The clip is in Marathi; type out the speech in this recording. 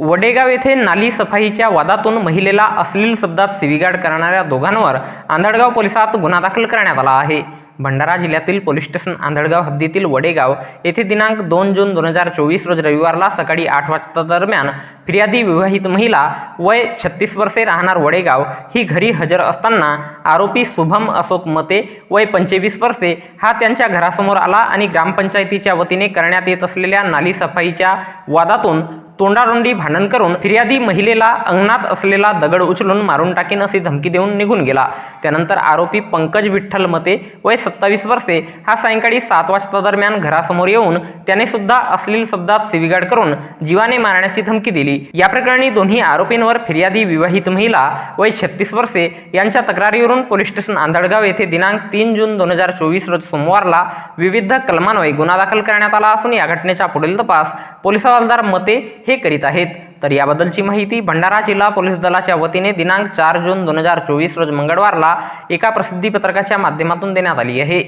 वडेगाव येथे नाली सफाईच्या वादातून महिलेला अश्लील शब्दात शिवीगाळ करणाऱ्या दोघांवर आंधळगाव पोलिसात गुन्हा दाखल करण्यात आला आहे. भंडारा जिल्ह्यातील पोलीस स्टेशन आंधळगाव हद्दीतील वडेगाव येथे दिनांक दोन जून दोन हजार चोवीस रोज रविवारला सकाळी आठ वाजता दरम्यान फिर्यादी विवाहित महिला वय छत्तीस वर्षे राहणार वडेगाव ही घरी हजर असताना आरोपी शुभम अशोक मते वय पंचवीस वर्षे हा त्यांच्या घरासमोर आला आणि ग्रामपंचायतीच्या वतीने करण्यात येत असलेल्या नाली सफाईच्या वादातून तोंडारोंडी भांडण करून फिर्यादी महिलेला अंगणात असलेला दगड उचलून मारून टाकीन अशी धमकी देऊन निघून गेला. त्यानंतर आरोपी पंकज विठ्ठल मते वय सत्तावीस वर्षे हा सायंकाळी सात वाजता दरम्यान घरासमोर येऊन त्याने सुद्धा अश्लील शब्दात शिवीगाळ करून जीवाने मारण्याची धमकी दिली. या प्रकरणी दोन्ही आरोपींवर फिर्यादी विवाहित महिला वय छत्तीस वर्षे यांच्या तक्रारीवरून पोलीस स्टेशन आंधळगाव येथे दिनांक तीन जून दोन हजार चोवीस रोज सोमवारला विविध कलमान्वये गुन्हा दाखल करण्यात आला असून या घटनेचा पुढील तपास पोलीस हवालदार मते हे करीत आहेत. तर याबद्दलची माहिती भंडारा जिल्हा पोलीस दलाच्या वतीने दिनांक चार जून दोन हजार चोवीस रोज मंगळवारला एका प्रसिद्धी पत्रकाच्या माध्यमातून देण्यात आली आहे.